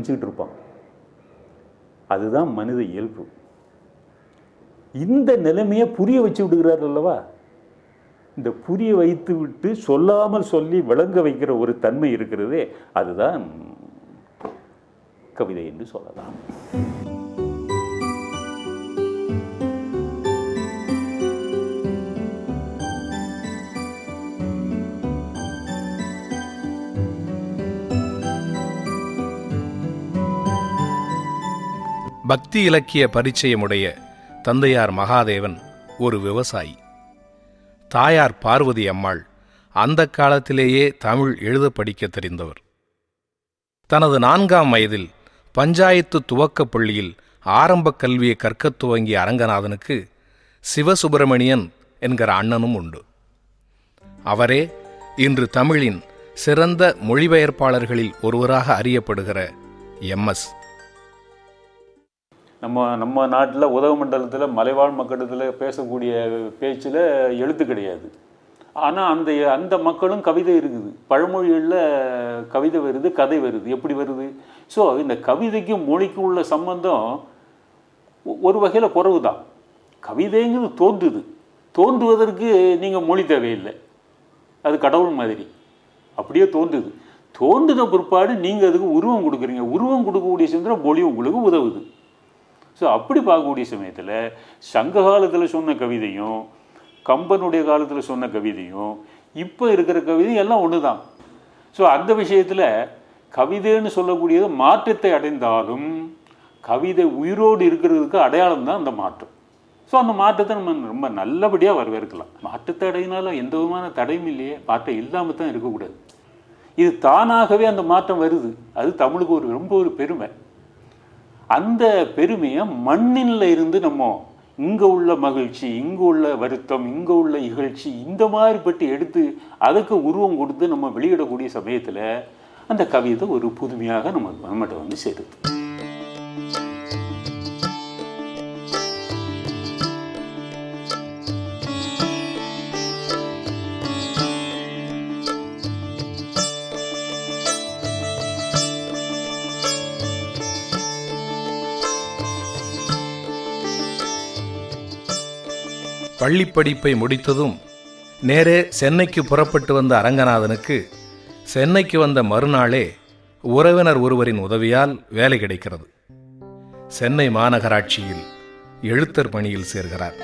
நினச்சிக்கிட்டு இருப்பான். அதுதான் மனித இயல்பு. இந்த நிலைமையை புரிய வச்சு விடுகிறார் அல்லவா? இந்த புரிய வைத்து விட்டு சொல்லாமல் சொல்லி விளங்க வைக்கிற ஒரு தன்மை இருக்கிறதே அதுதான் கவிதை என்று சொல்லலாம். பக்தி இலக்கிய பரிச்சயமுடைய தந்தையார் மகாதேவன் ஒரு விவசாயி. தாயார் பார்வதி அம்மாள் அந்த காலத்திலேயே தமிழ் எழுத படிக்க தெரிந்தவர். தனது நான்காம் வயதில் பஞ்சாயத்து துவக்கப் பள்ளியில் ஆரம்பக் கல்வியை கற்கத் துவங்கிய அரங்கநாதனுக்கு சிவசுப்பிரமணியன் என்கிற அண்ணனும் உண்டு. அவரே இன்று தமிழின் சிறந்த மொழிபெயர்ப்பாளர்களில் ஒருவராக அறியப்படுகிற எம்எஸ் நம்ம நம்ம நாட்டில் உதகமண்டலத்தில் மலைவாழ் மக்களிடத்தில் பேசக்கூடிய பேச்சில் எழுத்து கிடையாது. ஆனால் அந்த அந்த மக்களும் கவிதை இருக்குது. பழமொழிகளில் கவிதை வருது கதை வருது. எப்படி வருது? ஸோ இந்த கவிதைக்கும் மொழிக்கும் உள்ள சம்பந்தம் ஒ- ஒரு வகையில் குறவு தான் கவிதைங்கிறது தோன்றுது. தோன்றுவதற்கு நீங்கள் மொழி தேவையில்லை. அது கடவுள் மாதிரி. அப்படியே தோன்றுது. தோன்றின பிற்பாடு நீங்கள் அதுக்கு உருவம் கொடுக்குறீங்க. உருவம் கொடுக்கக்கூடிய சந்திரம் மொழி உங்களுக்கு உதவுது. ஸோ அப்படி பார்க்கக்கூடிய சமயத்தில் சங்க காலத்தில் சொன்ன கவிதையும் கம்பனுடைய காலத்தில் சொன்ன கவிதையும் இப்போ இருக்கிற கவிதையும் எல்லாம் ஒன்று தான் ஸோ அந்த விஷயத்தில் கவிதைன்னு சொல்லக்கூடியது மாற்றத்தை அடைந்தாலும் கவிதை உயிரோடு இருக்கிறதுக்கு அடையாளம் தான் அந்த மாற்றம். ஸோ அந்த மாற்றத்தை நம்ம ரொம்ப நல்லபடியாக வரவேற்கலாம். மாற்றத்தை அடையினாலும் எந்த விதமான தடையும் இல்லையே. மாற்றம் இல்லாமல் தான் இருக்கக்கூடாது. இது தானாகவே அந்த மாற்றம் வருது. அது தமிழுக்கு ஒரு ரொம்ப ஒரு பெருமை. அந்த பெருமையை மண்ணில் இருந்து நம்ம இங்கே உள்ள மகிழ்ச்சி இங்கே உள்ள வருத்தம் இங்கே உள்ள இகழ்ச்சி இந்த மாதிரி பற்றி எடுத்து அதுக்கு உருவம் கொடுத்து நம்ம வெளியிடக்கூடிய சமயத்தில் அந்த கவிதை ஒரு புதுமையாக நம்ம நம்மகிட்ட வந்து சேருது. பள்ளிப்படிப்பை முடித்ததும் நேரே சென்னைக்கு புறப்பட்டு வந்த அரங்கநாதனுக்கு சென்னைக்கு வந்த மறுநாளே உறவினர் ஒருவரின் உதவியால் வேலை கிடைக்கிறது. சென்னை மாநகராட்சியில் எழுத்தர் பணியில் சேர்கிறார்.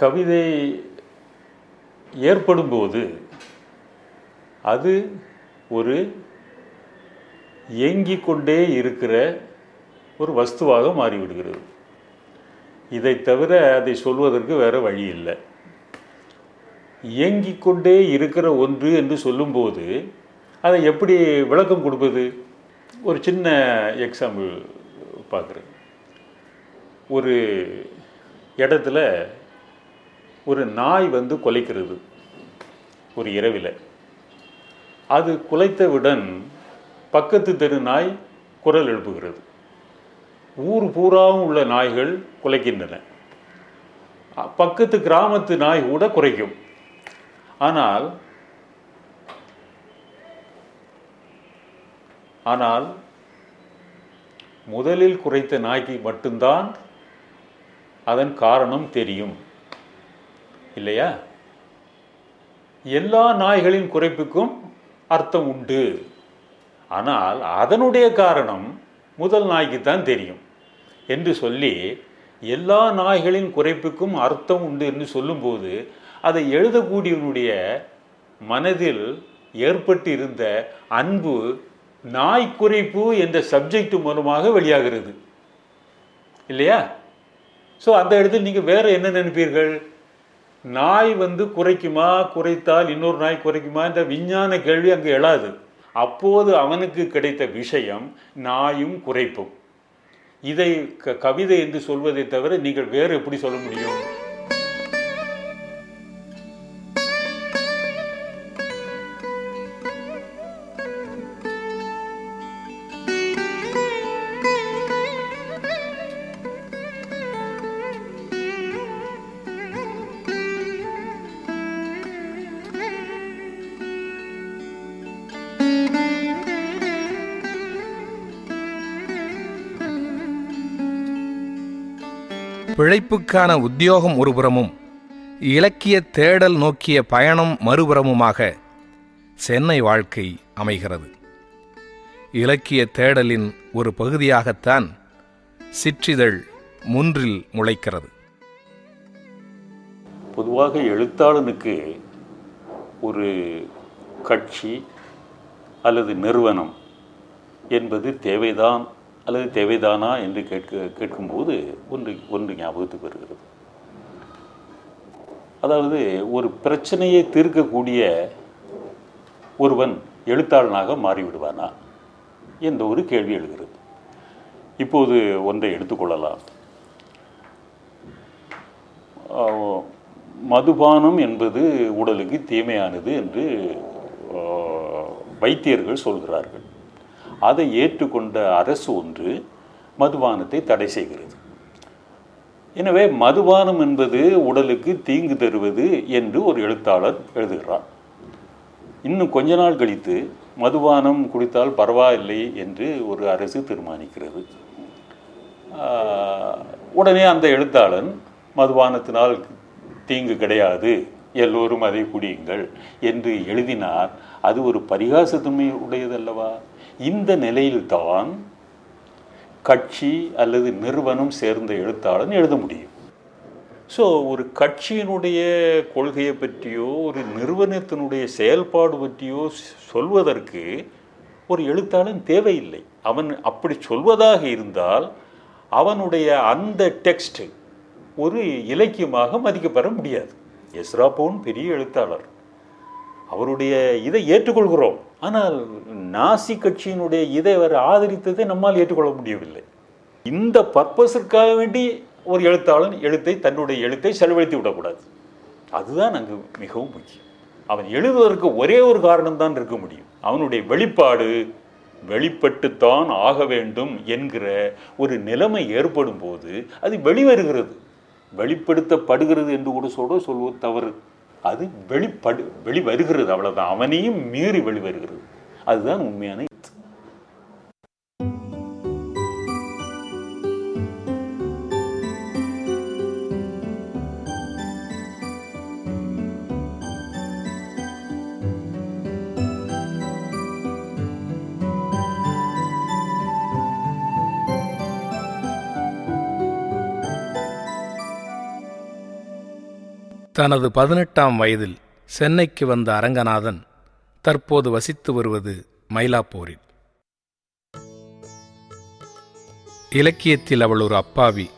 கவிதை ஏற்படும்போது அது ஒரு இயங்கிக் கொண்டே இருக்கிற ஒரு வஸ்துவாக மாறிவிடுகிறது. இதை தவிர அதை சொல்வதற்கு வேறு வழி இல்லை. இயங்கிக் கொண்டே இருக்கிற ஒன்று என்று சொல்லும்போது அதை எப்படி விளக்கம் கொடுப்பது? ஒரு சின்ன எக்ஸாம்பிள் பார்க்குறேன். ஒரு இடத்துல ஒரு நாய் வந்து கொலைக்கிறது ஒரு இரவில். அது குலைத்தவுடன் பக்கத்து தெரு நாய் குரல் எழுப்புகிறது. ஊர் பூராவும் உள்ள நாய்கள் குலைக்கின்றன. பக்கத்து கிராமத்து நாய் கூட குறைக்கும். ஆனால் ஆனால் முதலில் குறைத்த நாய்க்கு மட்டும்தான் அதன் காரணம் தெரியும். இல்லையா? எல்லா நாய்களின் குறைப்புக்கும் அர்த்தம் உண்டு. ஆனால் அதனுடைய காரணம் முதல் நாய்க்கு தான் தெரியும். என்று சொல்லி எல்லா நாய்களின் குறைப்புக்கும் அர்த்தம் உண்டு என்று சொல்லும்போது அதை எழுதக்கூடியவனுடைய மனதில் ஏற்பட்டு இருந்த அன்பு நாய் குறைப்பு என்ற சப்ஜெக்ட் மூலமாக வெளியாகிறது. இல்லையா? ஸோ அந்த இடத்தில் நீங்கள் வேற என்ன நினைப்பீர்கள்? நாய் வந்து குறைக்குமா குறைத்தால் இன்னொரு நாய் குறைக்குமா என்ற விஞ்ஞான கேள்வி அங்கு எழாது. அப்போது அவனுக்கு கிடைத்த விஷயம் நாயும் குறைப்பும். இதை க- கவிதை என்று சொல்வதை தவிர நீங்கள் வேறு எப்படி சொல்ல முடியும்? பிழைப்புக்கான உத்தியோகம் ஒருபுறமும் இலக்கிய தேடல் நோக்கிய பயணம் மறுபுறமுமாக சென்னை வாழ்க்கை அமைகிறது. இலக்கிய தேடலின் ஒரு பகுதியாகத்தான் சிற்றிதழ் முன்றில் முளைக்கிறது. பொதுவாக எழுத்தாளனுக்கு ஒரு கட்சி அல்லது நிறுவனம் என்பது தேவைதான் அல்லது தேவைதானா என்று கேட்க கேட்கும்போது ஒன்று ஒன்று ஞாபகத்துக்கு வருகிறது. அதாவது ஒரு பிரச்சனையை தீர்க்கக்கூடிய ஒருவன் எழுத்தாளனாக மாறிவிடுவானா என்ற ஒரு கேள்வி எழுகிறது. இப்போது ஒன்றை எடுத்துக்கொள்ளலாம். மதுபானம் என்பது உடலுக்கு தீமையானது என்று வைத்தியர்கள் சொல்கிறார்கள். அதை ஏற்றுக்கொண்ட அரசு ஒன்று மதுபானத்தை தடை செய்கிறது. எனவே மதுபானம் என்பது உடலுக்கு தீங்கு தருவது என்று ஒரு எழுத்தாளர் எழுதுகிறார். இன்னும் கொஞ்ச நாள் கழித்து மதுபானம் குடித்தால் பரவாயில்லை என்று ஒரு அரசு தீர்மானிக்கிறது. உடனே அந்த எழுத்தாளன் மதுபானத்தினால் தீங்கு கிடையாது எல்லோரும் அதை குடியுங்கள் என்று எழுதினார். அது ஒரு பரிகாசத்தன்மை உடையதல்லவா இந்த நிலையில்தான் கட்சி அல்லது நிறுவனம் சேர்ந்த எழுத்தாளன் எழுத முடியும். ஸோ ஒரு கட்சியினுடைய கொள்கையை பற்றியோ ஒரு நிறுவனத்தினுடைய செயல்பாடு பற்றியோ சொல்வதற்கு ஒரு எழுத்தாளன் தேவையில்லை. அவன் அப்படி சொல்வதாக இருந்தால் அவனுடைய அந்த டெக்ஸ்ட் ஒரு இலக்கியமாக மதிக்கப்பெற முடியாது. எஸ்ரா பெரிய எழுத்தாளர். அவருடைய இதை ஏற்றுக்கொள்கிறோம். ஆனால் நாசி கட்சியினுடைய இதை அவர் ஆதரித்ததை நம்மால் ஏற்றுக்கொள்ள முடியவில்லை. இந்த பர்பஸிற்காக வேண்டி ஒரு எழுத்தாளன் எழுத்தை தன்னுடைய எழுத்தை செலவழித்து விடக்கூடாது. அதுதான் அங்கு மிகவும் முக்கியம். அவன் எழுதுவதற்கு ஒரே ஒரு காரணம் தான் இருக்க முடியும். அவனுடைய வெளிப்பாடு வெளிப்பட்டுத்தான் ஆக வேண்டும் என்கிற ஒரு நிலைமை ஏற்படும் போது அது வெளிவருகிறது. வெளிப்படுத்தப்படுகிறது என்று கூட சொல்ல சொல்வது தவறு. அது வெளிப்படு வெளிவருகிறது அவ்வளோதான் அவனையும் மீறி வெளிவருகிறது. அதுதான் உண்மையான தனது பதினெட்டாம் வயதில் சென்னைக்கு வந்த அரங்கநாதன் தற்போது வசித்து வருவது மயிலாப்பூரில். இலக்கியத்தில் அவள் ஒரு அப்பாவி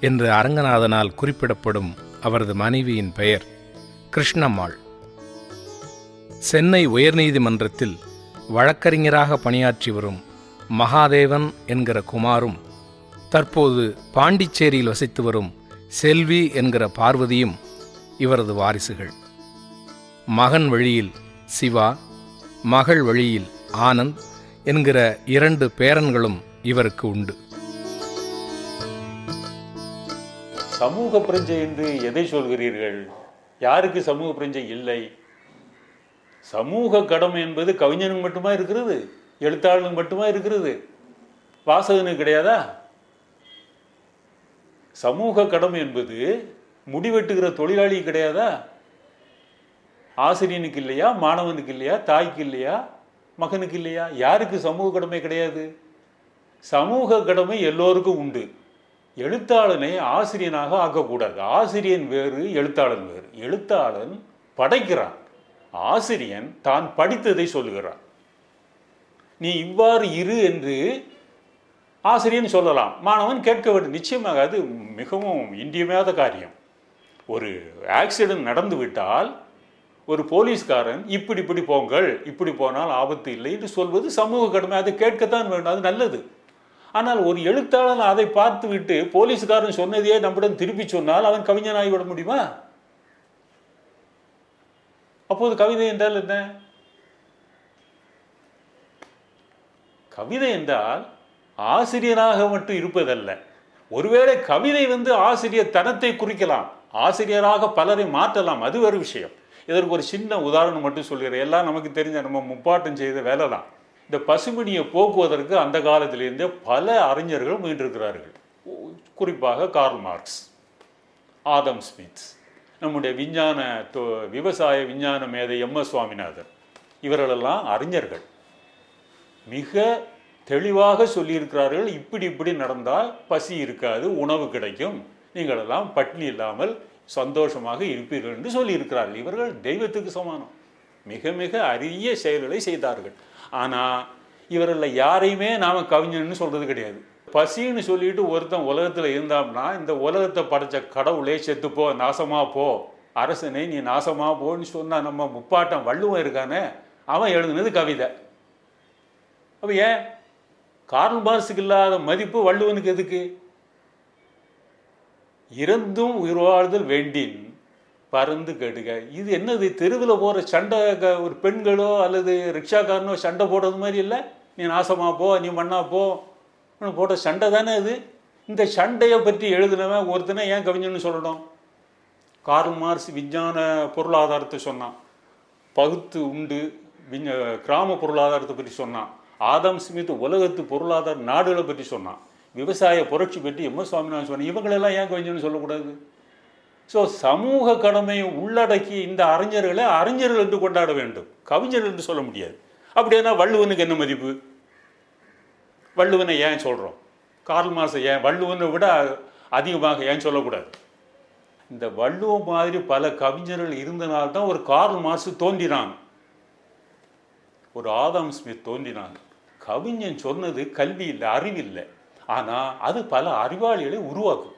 என்று அரங்கநாதனால் குறிப்பிடப்படும் அவரது மனைவியின் பெயர் கிருஷ்ணம்மாள். சென்னை உயர்நீதிமன்றத்தில் வழக்கறிஞராக பணியாற்றி வரும் மகாதேவன் என்கிற குமாரும் தற்போது பாண்டிச்சேரியில் வசித்து வரும் செல்வி என்கிற பார்வதியும் இவரது வாரிசுகள். மகன் வழியில் சிவா மகள் வழியில் ஆனந்த் என்கிற இரண்டு பேரன்களும் இவருக்கு உண்டு. சமூக பிரஞ்சை என்று எதை சொல்கிறீர்கள்? யாருக்கு சமூக பிரஞ்சை இல்லை? சமூக கடமை என்பது கவிஞனுக்கு மட்டுமா இருக்கிறது? எழுத்தாளனுக்கு மட்டுமா இருக்கிறது? வாசகனுக்கு கிடையாதா? சமூக கடமை என்பது முடிவெட்டுகிற தொழிலாளி கிடையாதா? ஆசிரியனுக்கு இல்லையா? மாணவனுக்கு இல்லையா? தாய்க்கு இல்லையா? மகனுக்கு இல்லையா? யாருக்கு சமூக கடமை கிடையாது? சமூக கடமை எல்லோருக்கும் உண்டு. எழுத்தாளனை ஆசிரியனாக ஆக்கக்கூடாது. ஆசிரியன் வேறு எழுத்தாளன் வேறு. எழுத்தாளன் படைக்கிறான். ஆசிரியன் தான் படித்ததை சொல்லுகிறான். நீ இவ்வாறு இரு என்று ஆசிரியன் சொல்லலாம். மாணவன் கேட்க வேண்டும். நிச்சயமாக அது மிகவும் இன்றியமையாத காரியம். ஒரு ஆக்சிடென்ட் நடந்து விட்டால் ஒரு போலீஸ்காரன் இப்படி இப்படி போங்கள். இப்படி போனால் ஆபத்து இல்லை என்று சொல்வது சமூக கடமை. அதை கேட்கத்தான் வேண்டும். அது நல்லது. ஆனால் ஒரு எழுத்தாளன் அதை பார்த்து விட்டு போலீஸ்காரன் சொன்னதையே நம்மிடம் திருப்பி சொன்னால் அவன் கவிஞனாகி விட முடியுமா? அப்போது கவிதை என்றால் என்ன? கவிதை என்றால் ஆசிரியராக மட்டும் இருப்பதல்ல. ஒருவேளை கவிதை வந்து ஆசிரியர் தனத்தை குறிக்கலாம். ஆசிரியராக பலரை மாற்றலாம். அது ஒரு விஷயம். இதற்கு ஒரு சின்ன உதாரணம் மட்டும் சொல்கிறேன். எல்லாம் நமக்கு தெரிஞ்ச நம்ம முப்பாட்டம் செய்த வேலை தான் இந்த பசுமணியை போக்குவதற்கு அந்த காலத்திலிருந்தே பல அறிஞர்கள் முயன்றிருக்கிறார்கள். குறிப்பாக கார்ல் மார்க்ஸ் ஆதம் ஸ்மித் நம்முடைய விஞ்ஞான தொ- விவசாய விஞ்ஞான மேதை எம் எஸ் சுவாமிநாதன். இவர்களெல்லாம் அறிஞர்கள். மிக தெளிவாக சொல்லியிருக்கிறார்கள். இப்படி இப்படி நடந்தால் பசி இருக்காது உணவு கிடைக்கும். நீங்களெல்லாம் பட்டினி இல்லாமல் சந்தோஷமாக இருப்பீர்கள் என்று சொல்லியிருக்கிறார்கள் இவர்கள் தெய்வத்துக்கு சமானம். மிக மிக அரிய செயல்களை செய்தார்கள். ஆனால் இவர்களில் யாரையுமே நாம் கவிஞன்னு சொல்கிறது கிடையாது. பசின்னு சொல்லிட்டு ஒருத்தன் உலகத்தில் இருந்தாம்னா இந்த உலகத்தை படைச்ச கடவுளே செத்துப்போ நாசமாக போ அரசனை நீ நாசமாக போன்னு சொன்னால் நம்ம முப்பாட்டம் வள்ளுவன் இருக்கானே அவன் எழுதுனது கவிதை. அப்போ ஏன்? கார்ல் மார்க்ஸுக்கு இல்லாத மதிப்பு வள்ளுவனுக்கு எதுக்கு? இறந்தும் உயிர் வாழ்தல் வேண்டின் பறந்து கெடுக. இது என்னது? தெருவில் போகிற சண்டை க- ஒரு பெண்களோ அல்லது ரிக்ஷாக்காரனோ சண்டை போடுறது மாதிரி இல்லை? நீ நாசமா போ நீ மண்ணா போ. போட்ட சண்டை தானே அது? இந்த சண்டையை பற்றி எழுதினவன் ஒருத்தனை ஏன் கவிஞன்னு சொல்லணும்? கார்ல் மார்ஸ் விஞ்ஞான பொருளாதாரத்தை சொன்னான். பகுத்து உண்டு விஞ்ஞ கிராம பொருளாதாரத்தை பற்றி சொன்னான். ஆதம் ஸ்மித் உலகத்து பொருளாதார நாடுகளை பற்றி சொன்னான். விவசாய புரட்சி பற்றி எம் சுவாமிநாதன் சொன்ன இவங்களெல்லாம் ஏன் கொஞ்சம்னு சொல்லக்கூடாது? ஸோ சமூக கடமையை உள்ளடக்கி இந்த அறிஞர்களை அறிஞர்கள் என்று கொண்டாட வேண்டும். கவிஞர்கள் என்று சொல்ல முடியாது. அப்படின்னா வள்ளுவனுக்கு என்ன மதிப்பு? வள்ளுவனை ஏன் சொல்கிறோம் கார்ல் மார்க்ஸை ஏன்? வள்ளுவனை விட அதிகமாக ஏன் சொல்லக்கூடாது? இந்த வள்ளுவம் மாதிரி பல கவிஞர்கள் இருந்தனால்தான் ஒரு கார்ல் மார்க்ஸ் தோன்றினான். ஒரு ஆதாம் ஸ்மித் தோன்றினான். கவிஞன் சொன்னது கல்வி இல்லை அறிவில்லை ஆனால் அது பல அறிவாளிகளை உருவாக்கும்.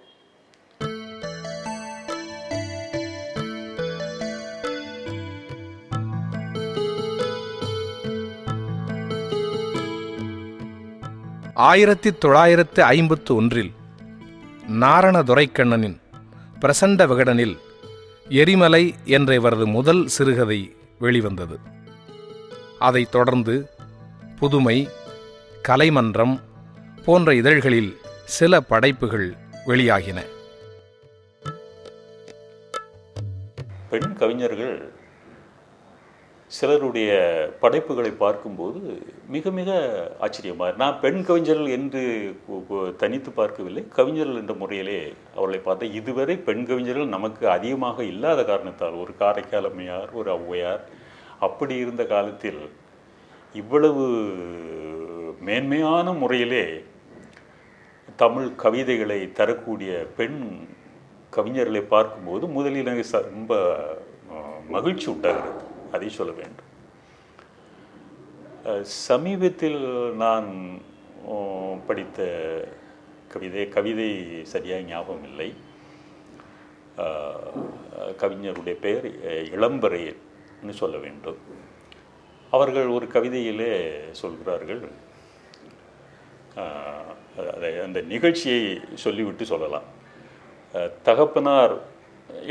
ஆயிரத்தி தொள்ளாயிரத்து ஐம்பத்து ஒன்றில் நாரண துரைக்கண்ணனின் பிரசண்ட விகடனில் எரிமலை என்ற இவரது முதல் சிறுகதை வெளிவந்தது. அதைத் தொடர்ந்து புதுமை கலைமன்றம் போன்ற இதழ்களில் சில படைப்புகள் வெளியாகின. பெண் கவிஞர்கள் சிலருடைய படைப்புகளை பார்க்கும்போது மிக மிக ஆச்சரியமாக நான் பெண் கவிஞர்கள் என்று தனித்து பார்க்கவில்லை. கவிஞர்கள் என்ற முறையிலே அவர்களை பார்த்தா இதுவரை பெண் கவிஞர்கள் நமக்கு அதிகமாக இல்லாத காரணத்தால் ஒரு காரைக்கால் அம்மையார் ஒரு ஔவையார் அப்படி இருந்த காலத்தில் இவ்வளவு மேன்மையான முறையிலே தமிழ் கவிதைகளை தரக்கூடிய பெண் கவிஞர்களை பார்க்கும்போது முதலில் எனக்கு ச- ரொம்ப மகிழ்ச்சி உண்டாகிறது. அதை சொல்ல வேண்டும். சமீபத்தில் நான் படித்த கவிதை கவிதை சரியாக ஞாபகம் இல்லை. கவிஞருடைய பெயர் அஹ், இளம்பரையர்னு சொல்ல வேண்டும். அவர்கள் ஒரு கவிதையிலே சொல்கிறார்கள் அதை அந்த நிகழ்ச்சியை சொல்லிவிட்டு சொல்லலாம். தகப்பனார்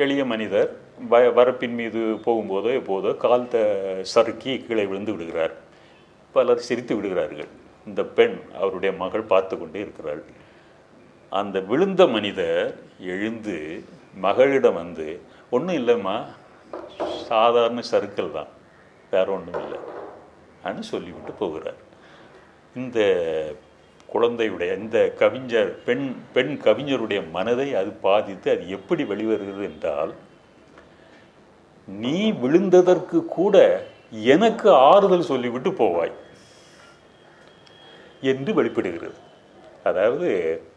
எளிய மனிதர் வ வரப்பின் மீது போகும்போதோ எப்போதோ கால் த சறுக்கி கீழே விழுந்து விடுகிறார். பலர் சிரித்து விடுகிறார்கள். இந்த பெண் அவருடைய மகள் பார்த்து கொண்டே இருக்கிறாள். அந்த விழுந்த மனிதர் எழுந்து மகளிடம் வந்து ஒன்றும் இல்லைம்மா. சாதாரண சறுக்கல் தான். வேற ஒன்றும் இல்லை. அப்படின்னு சொல்லிவிட்டு போகிறார். இந்த குழந்தையுடைய இந்த கவிஞர் பெண் பெண் கவிஞருடைய மனதை அது பாதித்து அது எப்படி வெளிவருகிறது என்றால் நீ விழுந்ததற்கு கூட எனக்கு ஆறுதல் சொல்லிவிட்டு போவாய் என்று வெளிப்படுகிறது. அதாவது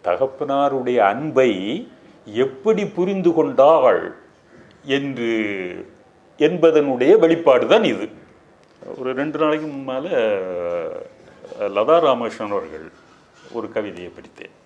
தகப்பனாருடைய அன்பை எப்படி புரிந்து கொண்டாள் என்று என்பதனுடைய வெளிப்பாடு தான் இது. ஒரு ரெண்டு நாளைக்கு முன்னால் லதா ராமகிருஷ்ணன் அவர்கள் ஒரு கவிதையை படித்தேன்.